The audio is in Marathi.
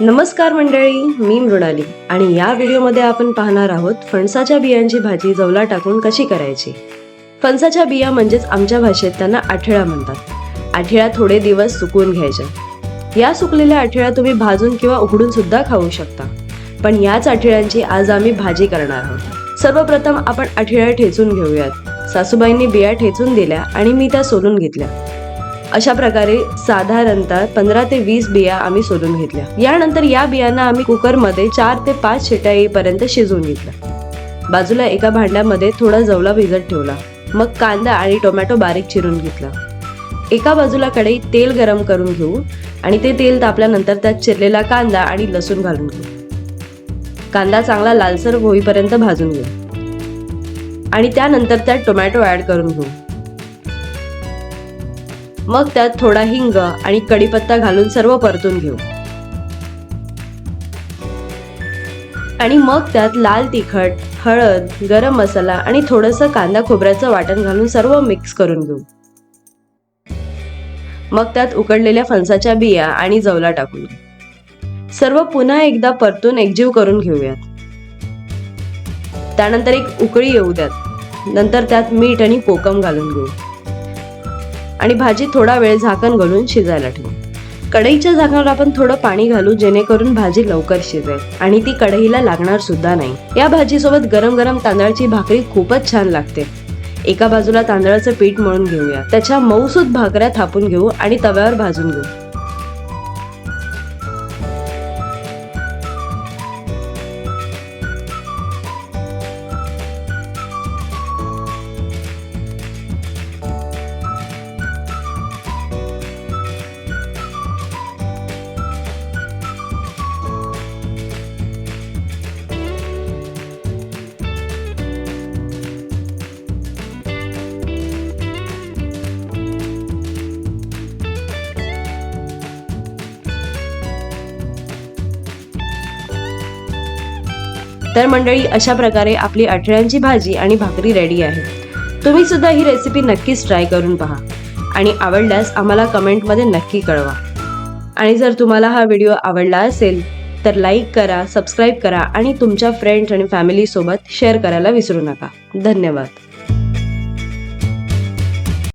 नमस्कार मंडळी मी मृणाली. आणि या व्हिडिओमध्ये आपण पाहणार आहोत फणसाच्या बियांची भाजी जवला टाकून कशी करायची. फणसाच्या बिया म्हणजेच आमच्या भाषेत त्यांना आठेळा म्हणतात. आठेळा थोडे दिवस सुकवून घ्यायच्या या सुकलेल्या आठेळ्या तुम्ही भाजून किंवा उघडून सुद्धा खाऊ शकता. पण याच आठेळ्यांची आज आम्ही भाजी करणार आहोत. सर्वप्रथम आपण आठेळ्या ठेचून घेऊयात. सासूबाईंनी बिया ठेचून दिल्या आणि मी त्या सोलून घेतल्या. अशा प्रकारे साधारणतः पंधरा ते वीस बिया आम्ही सोलून घेतल्या. यानंतर या बियांना आम्ही कुकरमध्ये चार ते पाच शिट्या येईपर्यंत शिजवून घेतल्या. बाजूला एका भांड्यामध्ये थोडा जवला भिजत ठेवला. मग कांदा आणि टोमॅटो बारीक चिरून घेतला. एका बाजूला कढईत तेल गरम करून घेऊ आणि ते तेल तापल्यानंतर त्यात चिरलेला कांदा आणि लसूण घालून घेऊ. कांदा चांगला लालसर होईपर्यंत भाजून घेऊ. आणि त्यानंतर त्यात टोमॅटो ॲड करून घेऊ. मग त्यात थोडा हिंग आणि कढीपत्ता घालून सर्व परतून घेऊ. आणि मग त्यात लाल तिखट हळद गरम मसाला आणि थोडंसं कांदा खोबऱ्याचं वाटण घालून सर्व मिक्स करून घेऊ. मग त्यात उकडलेल्या फणसाच्या बिया आणि जवला टाकून. सर्व पुन्हा एकदा परतून एकजीव करून घेऊयात. त्यानंतर एक उकळी येऊ द्यात. नंतर त्यात मीठ आणि कोकम घालून घेऊ. आणि भाजी थोडा वेळ झाकण घालून शिजायला ठेवू. कढईच्या झाकणावर आपण थोडं पाणी घालू जेणेकरून भाजी लवकर शिजेल. आणि ती कढईला लागणार सुद्धा नाही. या भाजीसोबत गरम गरम तांदळाची भाकरी खूपच छान लागते. एका बाजूला तांदळाचं पीठ मळून घेऊया. त्याच्या मऊसूत भाकऱ्या थापून घेऊ आणि तव्यावर भाजून घेऊ. तर मंडळी अशा प्रकारे आपली अठळ्यांची भाजी आणि भाकरी रेडी आहे. तुम्ही सुद्धा ही रेसिपी नक्कीच ट्राय करून पहा. आणि आवडल्यास आम्हाला कमेंटमध्ये नक्की कळवा. आणि जर तुम्हाला हा व्हिडिओ आवडला असेल तर लाईक करा सबस्क्राईब करा आणि तुमच्या फ्रेंड्स आणि फॅमिलीसोबत शेअर करायला विसरू नका. धन्यवाद.